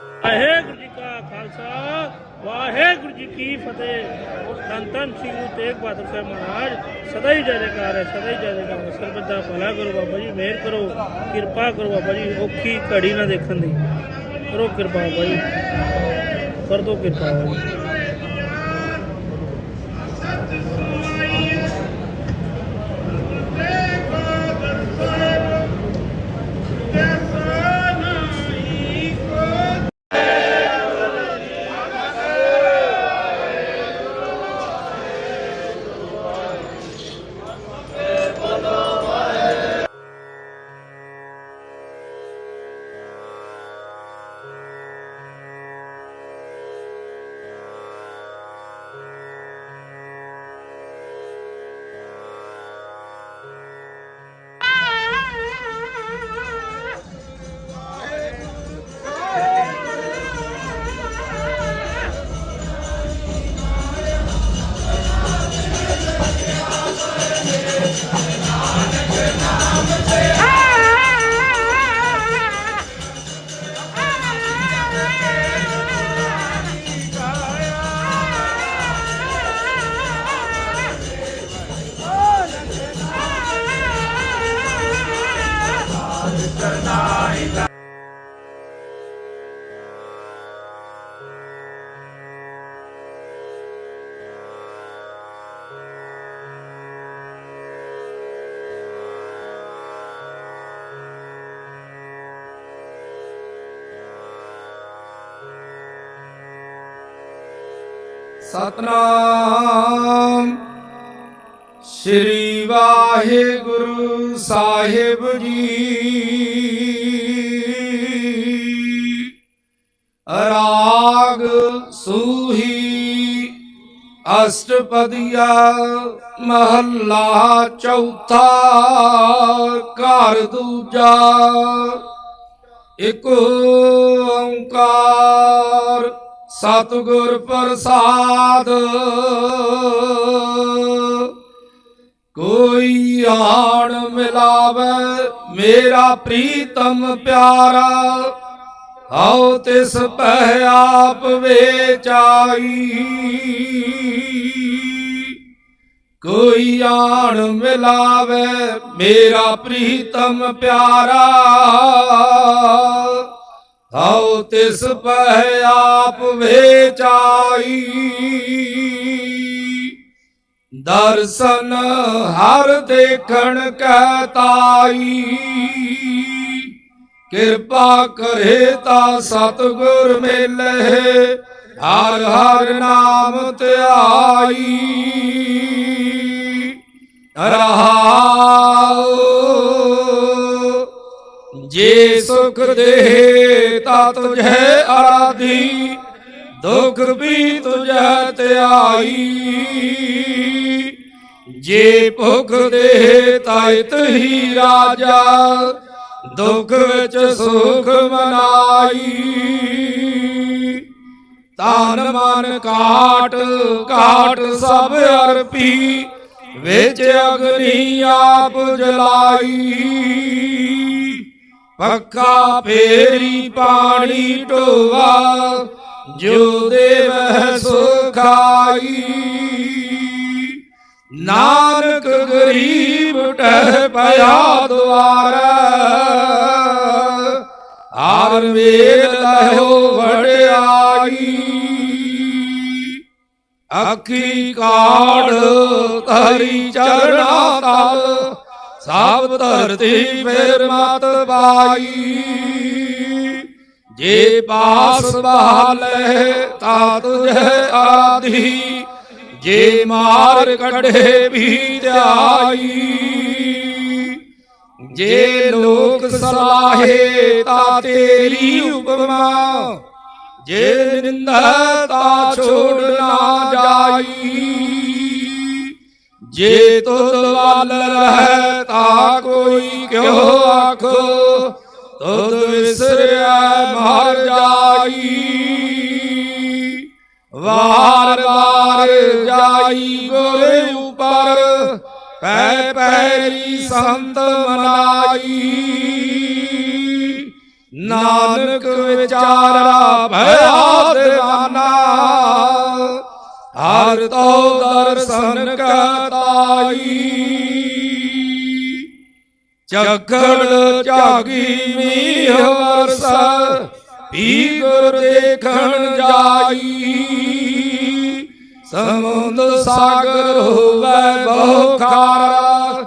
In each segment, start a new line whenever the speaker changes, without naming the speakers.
ਵਾਹਿਗੁਰੂ ਜੀ ਕਾ ਖਾਲਸਾ, ਵਾਹਿਗੁਰੂ ਜੀ ਕੀ ਫਤਿਹ। ਧੰਨ ਧੰਨ ਸ੍ਰੀ ਗੁਰੂ ਤੇਗ ਬਹਾਦਰ ਸਾਹਿਬ ਮਹਾਰਾਜ, ਸਦਾ ਹੀ ਜੈ ਜੈਕਾਰ ਹੈ, ਸਦਾ ਹੀ ਜੈ ਜੈਕਾਰ ਹੈ। ਦਾ ਭਲਾ ਕਰੋ ਬਾਬਾ ਜੀ, ਮਿਹਰ ਕਰੋ, ਕਿਰਪਾ ਕਰੋ ਬਾਬਾ ਜੀ, ਔਖੀ ਘੜੀ ਨਾ ਦੇਖਣ ਦੀ। ਕਰੋ ਕਿਰਪਾ ਬਾਬਾ ਜੀ ਕਰ ਦੋ ਕਿਰਪਾ ਬਾਬਾ ਜੀ।
ਸਤਨਾਮ। ਸ੍ਰੀ ਵਾਹਿਗੁਰੂ ਸਾਹਿਬ ਜੀ। ਰਾਗ ਸੂਹੀ ਅਸ਼ਟਪਦੀਆ ਮਹੱਲਾ ਚੌਥਾ ਘਰ ਦੂਜਾ। ਇਕ ਓੰਕਾਰ ਸਤਿਗੁਰ ਪ੍ਰਸਾਦ। ਕੋਈ ਆਣ ਮਿਲਾਵੇ ਮੇਰਾ ਪ੍ਰੀਤਮ ਪਿਆਰਾ। ਹਉ ਤਿਸ ਪਹਿ ਆਪ ਵੇਚਾਈ। ਕੋਈ ਆਣ ਮਿਲਾਵੇ ਮੇਰਾ ਪ੍ਰੀਤਮ ਪਿਆਰਾ। ਹਉ ਤਿਸ ਪਹਿ ਆਪ ਵੇਚਾਈ। ਦਰਸ਼ਨ ਹਰ ਦੇਖਣ ਕੈ ਤਾਈ ਕਿਰਪਾ ਕਰੇ ਤਾ ਸਤਿਗੁਰ ਮਿਲੇ, ਹਰ ਹਰ ਨਾਮ ਧਿਆਈ। ਰਹਾਉ ਜੇ ਸੁਖ ਦੇ ਤਾ ਤੁਝੇ ਆਰਾਧੀ ਦੁਖ ਵੀ ਤੁਝੇ ਧਿਆਈ ਜੇ ਭੁਖ ਦੇ ਤਾਇਤ ਹੀ ਰਾਜਾ, ਦੁਖ ਵਿੱਚ ਸੁਖ ਮਨਾਈ। ਤਨ ਮਨ ਕਾਟ ਕਾਟ ਸਭ ਅਰਪੀ, ਵਿੱਚ ਅਗਨੀ ਆਪ ਜਲਾਈ। ਪੱਕਾ ਫੇਰੀ ਪਾਣੀ ਢੋਵਾ ਜੋ ਦੇਵ ਸੁਖਾਈ। ਨਾਨਕ ਗਰੀਬ ਟਹਿ ਪਿਆ ਦੁਆਰ ਆਰ ਵੇਲ ਲਹੋ ਵਡਿਆਈ। ਅੱਖੀ ਕਾੜ ਤਹਰੀ ਚਰਣਾ ਤਲ ਸਭ ਧਰਤੀ ਫੇਰ ਮਤ ਪਾਈ। ਜੇ ਪਾਸ ਬਹਾਲੇ ਤਾ ਤੁਝੇ ਆਰਾਧੀ ਜੇ ਮਾਰ ਕਢੇ ਵੀ ਧਿਆਈ ਜੇ ਲੋਕ ਸਲਾਹੇ ਤਾ ਤੇਰੀ ਉਪਮਾ, ਜੇ ਨਿੰਦਾ ਤਾ ਛੋੜ ਨਾ ਜਾਈ। ਜੇ ਤੁਧ ਵੱਲ ਰਹਿ ਤਾ ਕੋਈ ਕਿਉ ਆਖੋ ਤੁਧ ਵਿਸਰਿਆ ਮਰ ਜਾਈ ਵਾਰ ਵਾਰ ਜਾਈ ਗੋਰੇ ਉਪਰ ਪੈ ਪੈਰੀ ਸੰਤ ਮਨਾਈ ਨਾਨਕ ਵਿਚਾਰਾ ਭਇਆ دیਵਾਨਾ ਹਰ ਤੋ ਦਰਸ਼ਨ ਕਤਾਈ ਚੱਕੜ ਝਾਗੀ ਮੀਹ ਵਰਸ ਪੀ ਗੁਰ ਦੇਖਣ ਜਾਈ। ਸਮੁੰਦ ਸਾਗਰ ਹੋਵੇ ਬਹੁ ਖਾਰਾ,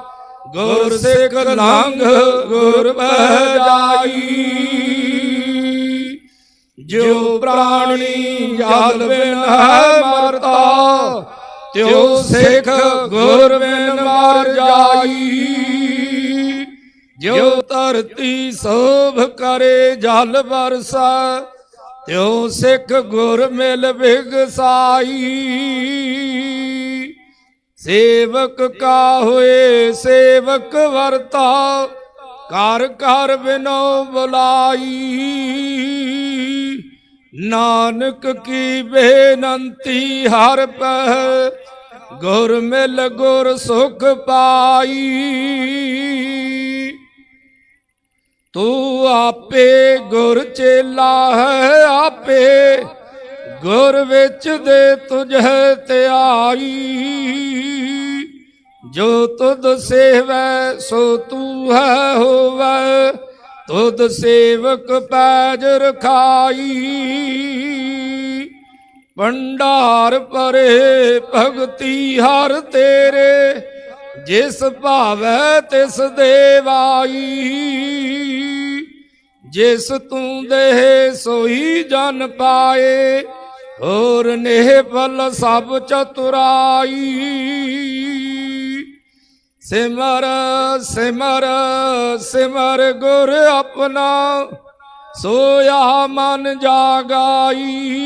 ਗੁਰ ਸਿੱਖ ਲੰਘ ਗੁਰ ਬਹਿ ਜਾਈ। ਜੋ ਪ੍ਰਾਣੀ ਜਲ ਬਿਨ ਹੈ ਮਰਤਾ ਤਿਉ ਸਿੱਖ ਗੁਰ ਬਿਨ ਮਰ ਜਾਈ। ਜੋ ਧਰਤੀ ਸੋਭ ਕਰੇ ਜਲ ਵਰਸਾ, ਤਿਉ ਸਿੱਖ ਗੁਰ ਮਿਲ ਬਿਗਸਾਈ ਸੇਵਕ ਕਾ ਹੋਏ ਸੇਵਕ ਵਰਤਾ ਕਰ ਕਰ ਬਿਨੋ ਬੁਲਾਈ। ਨਾਨਕ ਕੀ ਬੇਨੰਤੀ ਹਰ ਪਹ ਗੁਰ ਮਿਲ ਗੁਰ ਸੁਖ ਪਾਈ। ਤੂੰ ਆਪੇ ਗੁਰ ਚੇਲਾ ਹੈ, ਆਪੇ ਗੁਰ ਵਿੱਚ ਦੇ ਤੁਝੇ ਧਿਆਈ। ਜੋ ਤੁਧ ਸੇਵੈ, ਸੋ ਤੂੰ ਹੈ ਹੋਵੈ। ਤੁਧ ਸੇਵਕ ਪੈਜ ਰਖਾਈ। ਭੰਡਾਰ ਪਰੇ ਭਗਤੀ ਹਰ ਤੇਰੇ, ਜਿਸ ਭਾਵੈ ਤਿਸ ਦੇਵਾਈ। ਜਿਸ ਤੂੰ ਦੇਹ ਸੋਈ ਜਨ ਪਾਏ, ਹੋਰ ਨੇਹ ਫਲ ਸਭ ਚਤੁਰਾਈ। ਸਿਮਰ ਸਿਮਰ ਸਿਮਰ ਗੁਰ ਆਪਣਾ। ਸੋਇਆ ਮਨ ਜਾਗਾਈ।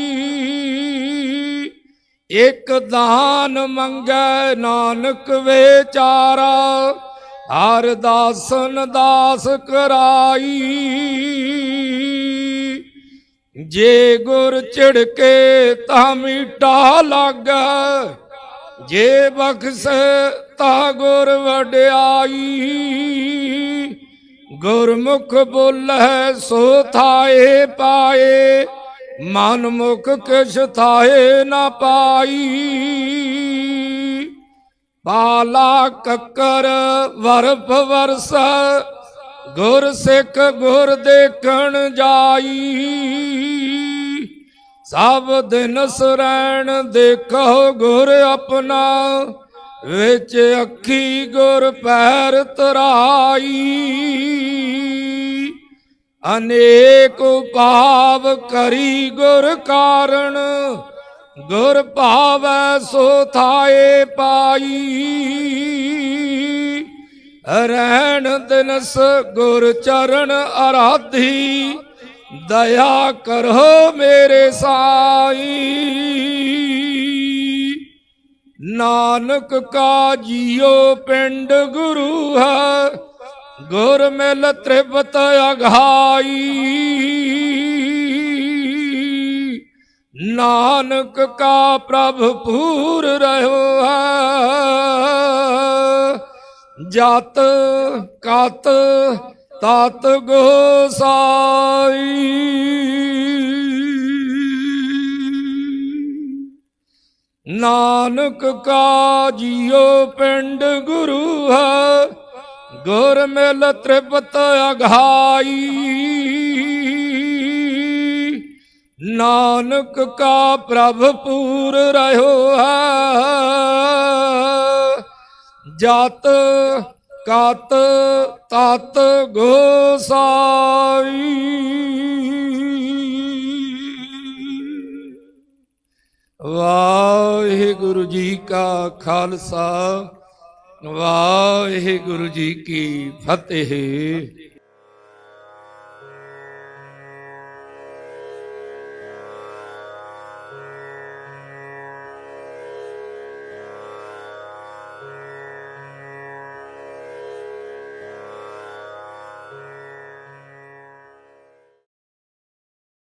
ਇਕ ਦਾਨ ਮੰਗੈ ਨਾਨਕ ਵਿਚਾਰਾ ਹਰ ਦਾਸਨ ਦਾਸ ਕਰਾਈ। ਜੇ ਗੁਰ ਝਿੜਕੇ ਤਾਂ ਮੀਠਾ ਲਾਗੈ। ਜੇ ਬਖਸ ਤਾ ਗੁਰ ਵਡਿਆਈ, ਗੁਰਮੁਖ ਬੋਲੇ ਸੋ ਥਾਏ ਪਾਏ, ਮਨ ਮੁਖ ਕਿਛ ਥਾਏ ਨਾ ਪਾਈ। ਪਾਲਾ ਕੱਕਰ ਵਰਫ ਵਰਸ, ਗੁਰ ਸਿੱਖ ਗੁਰ ਦੇਖਣ ਜਾਈ। ਸਭ ਦਿਨ ਸਰੈਣ ਦੇਖੋ ਗੁਰ ਆਪਣਾ, ਵਿੱਚ ਅੱਖੀ ਗੁਰ ਪੈਰ ਤਰਾਈ। ਅਨੇਕ ਭਾਵ ਕਰੀ ਗੁਰ ਕਾਰਣ, ਗੁਰ ਭਾਵੈ ਸੋ ਥਾਏ ਪਾਈ। ਰਹਿਣ ਦਿਨਸ ਗੁਰ ਚਰਨ ਅਰਾਧੀ ਦਇਆ ਕਰੋ ਮੇਰੇ ਸਾਈ। ਨਾਨਕ ਕਾ ਜੀਓ ਪਿੰਡ ਗੁਰੂ ਹੈ, ਗੁਰ ਮਿਲ ਤ੍ਰਿਪਤ ਅਘਾਈ ਨਾਨਕ ਕਾ ਪ੍ਰਭ ਪੂਰ ਰਹਿਓ ਹੈ, ਜਤ ਕਤ ਤਤ ਗੋਸਾਈ ਨਾਨਕ ਕਾ ਜੀਉ ਪਿੰਡ ਗੁਰੂ ਹੈ, ਗੁਰ ਮਿਲ ਤ੍ਰਿਪਤ ਅਘਾਈ ਨਾਨਕ ਕਾ ਪ੍ਰਭ ਪੂਰ ਰਹਿਓ ਹੈ, ਜਤ ਕਤ ਤਤ ਗੋਸਾਈ। ਵਾਹਿਗੁਰੂ ਜੀ ਕਾ ਖਾਲਸਾ ਵਾਹਿਗੁਰੂ ਜੀ ਕੀ ਫਤਿਹ।